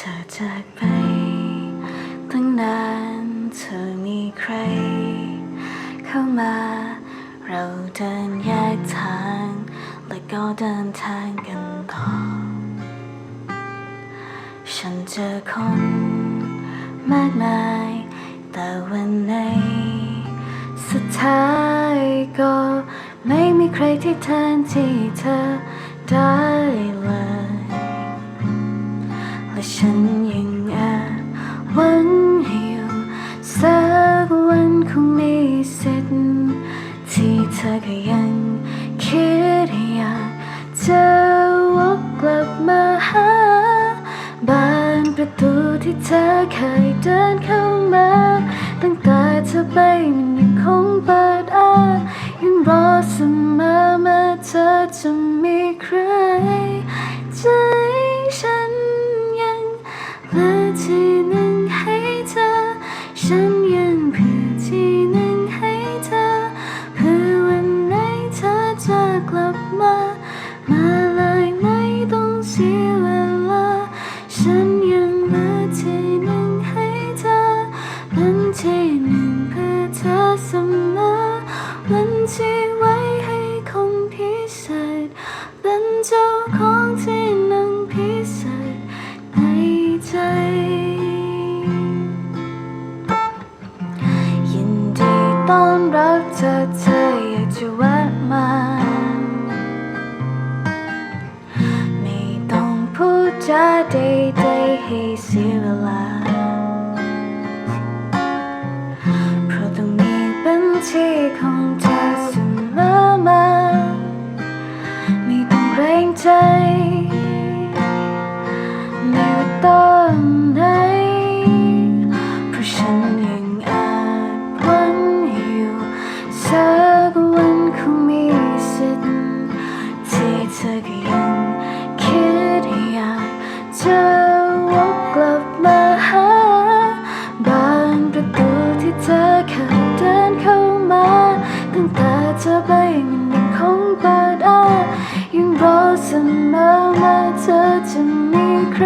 ธอจากไป ตั้งนานเธอมีใคร เข้ามา เราเดินแยกทาง และก็เดินทางกันต่อ ฉันเจอคน มากมาย แต่วันไหนสุดท้ายก็ไม่มีใครที่แทนที่เธอได้เลย และฉันยังแอบหวังให้อยู่สักวันคงมีสิทธิ์ที่เธอก็ยังคิดอยากจะวกกลับมาหาบานประตูที่เธอเคยเดินเข้ามา ตั้งแต่เธอไปมันยังคงเปิดอ้า เหลือที่หนึ่งให้เธอ ฉันยังเพื่อที่หนึ่งให้เธอเพื่อวันไหนเธอจะกลับมา มาเลยไม่ต้องเสียเวลา ฉันยังเหลือที่หนึ่งให้เธอเป็นที่หนึ่งเพื่อเธอเสมอเป็นที่ไว้ให้คนพิเศษเป็นเจ้า ดๆใเปิดอ้ายังรอเสมอมาเธอจะมีใคร